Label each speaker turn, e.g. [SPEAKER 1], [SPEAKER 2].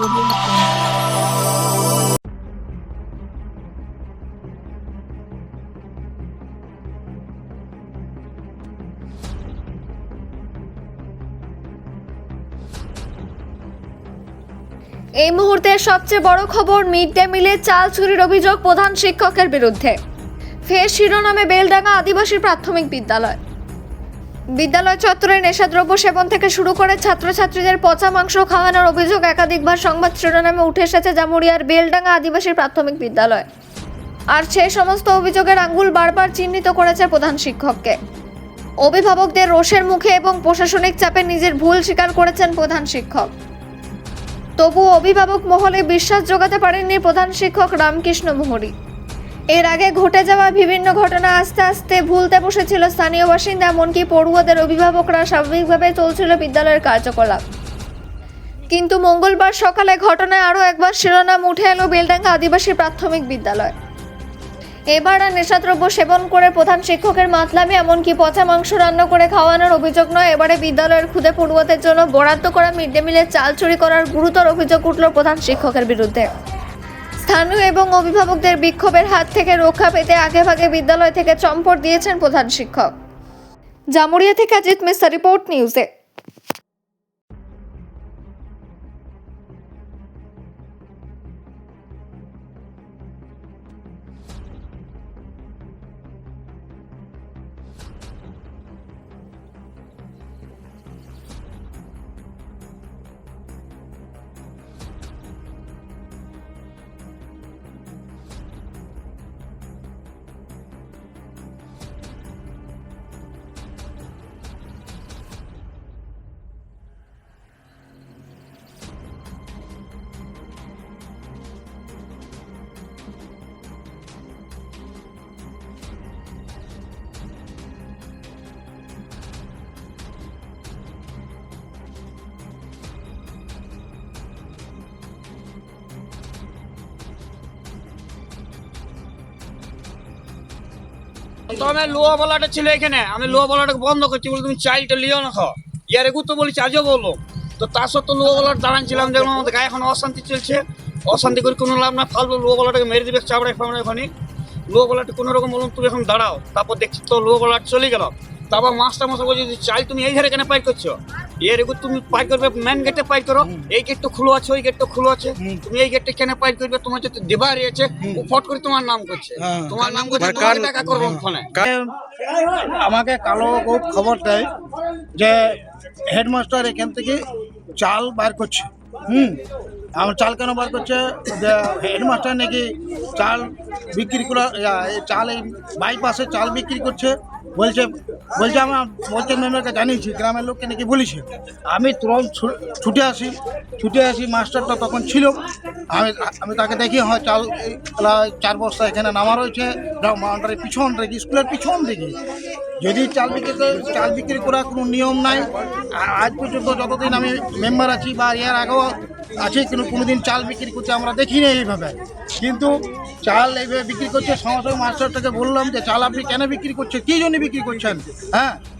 [SPEAKER 1] এই মুহূর্তের সবচেয়ে বড় খবর মিড ডে মিলে চাল চুরির অভিযোগ প্রধান শিক্ষকের বিরুদ্ধে। ফের শিরোনামে বেলডাঙ্গা আদিবাসী প্রাথমিক বিদ্যালয়। বিদ্যালয় চত্বরে নেশাদ্রব্য সেবন থেকে শুরু করে ছাত্রছাত্রীদের পচা মাংস খাওয়ানোর অভিযোগ একাধিকবার সংবাদ শিরোনামে উঠে এসেছে জামুরিয়ার বেলডাঙ্গা আদিবাসী প্রাথমিক বিদ্যালয়। আর সেই সমস্ত অভিযোগের আঙ্গুল বারবার চিহ্নিত করেছে প্রধান শিক্ষককে। অভিভাবকদের রোষের মুখে এবং প্রশাসনিক চাপে নিজের ভুল স্বীকার করেছেন প্রধান শিক্ষক। তবু অভিভাবক মহলে বিশ্বাস জোগাতে পারেননি প্রধান শিক্ষক রামকৃষ্ণ মোহরি। এর আগে ঘটে যাওয়া বিভিন্ন ঘটনা আস্তে আস্তে ভুলতে বসেছিল স্থানীয় বাসিন্দা, এমনকি পড়ুয়াদের অভিভাবকরা স্বাভাবিকভাবে চলছিল বিদ্যালয়ের কার্যকলাপ। কিন্তু মঙ্গলবার সকালে ঘটনায় আরও একবার শিরোনাম উঠে এলো বেলডাঙ্গা আদিবাসী প্রাথমিক বিদ্যালয়। এবার আর নেশাদ্রব্য সেবন করে প্রধান শিক্ষকের মাতলামি, এমনকি পচা মাংস রান্না করে খাওয়ানোর অভিযোগ নয়। এবারে বিদ্যালয়ের খুদে পড়ুয়াদের জন্য বরাদ্দ করা মিড ডে মিলে চাল চুরি করার গুরুতর অভিযোগ উঠল প্রধান শিক্ষকের বিরুদ্ধে। স্থানীয় এবং অভিভাবকদের বিক্ষোভের হাত থেকে রক্ষা পেতে আগেভাগে বিদ্যালয় থেকে চম্পট দিয়েছেন প্রধান শিক্ষক। জামুরিয়া থেকে অজিত মিস্তা রিপোর্ট নিউজে
[SPEAKER 2] তো আমি লোয়া বলাটা ছিল এখানে। আমি লোয়া বলাটাকে বন্ধ করছি, বলে তুমি চাইলটা লিও না খাও। ইয়ার এগু তো বলেছি, আজও বলল তো তার সত্ত্বেও লোয়া বলার দাঁড়ানছিলাম দেখলাম আমাদের গায়ে এখন অশান্তি চলছে। অশান্তি করে কোনো লাভ না ফালতু লোয়া বলাটাকে মেরে দিবে চাপড়ায় ফামড়ায় ওখানে। লোয়া বলাটা কোনো রকম বলুন, তুমি এখন দাঁড়াও। তারপর দেখছি তো লোয়া বলাটা চলে গেল। তারপর মাস্টার মশা বলছে চাল তুমি এই ধারে কেন পাই করছ? এর তুমি পাই করবে মেন গেটে পাই করো। এই গেটটা খুলো আছে ওই গেটটা খুলো আছে। তুমি এই গেটটা কেন পাই করবে? তোমার যদি দেবার আছে ও ফট করে তোমার নাম করছে। তোমার নাম করছে তোমাকে টাকা করব ফোনে
[SPEAKER 3] আমাকে কালো খুব খবর দেয় যে হেডমাস্টার এখান থেকে চাল বার করছে। হুম। আমার চাল কেন বার করছে? যে হেডমাস্টার নাকি চাল বিক্রি করা এই চাল এই বাইপাসে চাল বিক্রি করছে। বলছে বলছে আমার বলছে মেম্বারকে জানিয়েছি, গ্রামের লোককে নাকি বলেছে। আমি তুরন্ত ছুটে আসি ছুটে আসি, মাস্টারটা তখন ছিল। আমি আমি তাকে দেখি, হয়, চাল এই চার বস্তা এখানে নামা রয়েছে। পিছন রেখে স্কুলের পিছন দিকে। যদি চাল বিক্রিতে করে- চাল বিক্রি করার কোনো নিয়ম নাই আজ পর্যন্ত যতদিন আমি মেম্বার আছি বা ইয়ার আগেও আছি, কিন্তু কোনো দিন চাল বিক্রি করছে আমরা দেখিনি এইভাবে। কিন্তু চাল এইভাবে বিক্রি করছে সঙ্গে সঙ্গে মাস্টারটাকে বললাম যে, চাল আপনি কেন বিক্রি করছেন? কী জন্য বিক্রি করছেন? হ্যাঁ?